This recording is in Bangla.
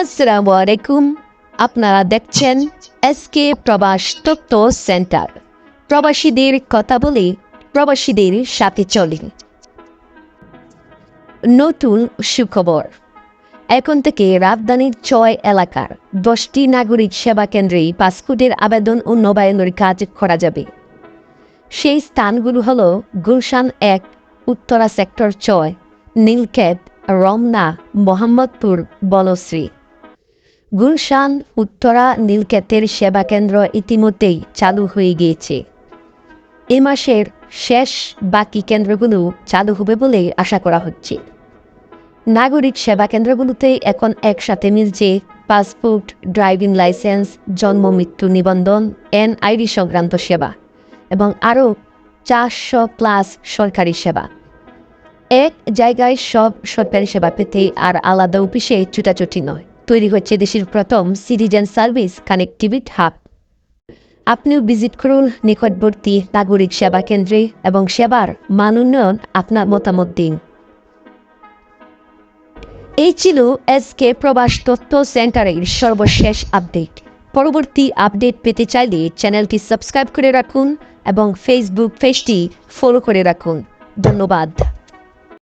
আসসালামু আলাইকুম আপনারা দেখছেন এসকে প্রবাস তত্ত্ব সেন্টার। প্রবাসীদের কথা বলে প্রবাসীদের সাথে চলি। নতুন সুখবর। এখন থেকে রাজধানীর ছয় এলাকার দশটি নাগরিক সেবা কেন্দ্রেই পাসপোর্টের আবেদন ও নবায়নের কাজ করা যাবে। সেই স্থানগুলো হল গুলশান এক, উত্তরা সেক্টর ছয়, নীলক্ষেত, রমনা, মোহাম্মদপুর বনশ্রী গুলশান, উত্তরা, নীলক্ষেতের সেবা কেন্দ্র ইতিমধ্যেই চালু হয়ে গিয়েছে। এ মাসের শেষ বাকি কেন্দ্রগুলো চালু হবে বলে আশা করা হচ্ছে। নাগরিক সেবা কেন্দ্রগুলোতে এখন একসাথে মিলছে পাসপোর্ট, ড্রাইভিং লাইসেন্স, জন্ম, মৃত্যু নিবন্ধন, এনআইডি সংক্রান্ত সেবা এবং আরও চারশো প্লাস সরকারি সেবা। এক জায়গায় সব সরকারি সেবা পেতে আর আলাদা অফিসে ছুটাছুটি নয়। তৈরি হচ্ছে দেশের প্রথম সিটিজেন সার্ভিস কানেক্টিভিট হাব। আপনিও ভিজিট করুন নিকটবর্তী নাগরিক সেবা কেন্দ্রে এবং সেবার মান উন্নয়ন আপনার মতামত দিন। এই ছিল এসকে প্রবাস তথ্য সেন্টারের সর্বশেষ আপডেট। পরবর্তী আপডেট পেতে চাইলে চ্যানেলটি সাবস্ক্রাইব করে রাখুন এবং ফেসবুক পেজটি ফলো করে রাখুন। ধন্যবাদ।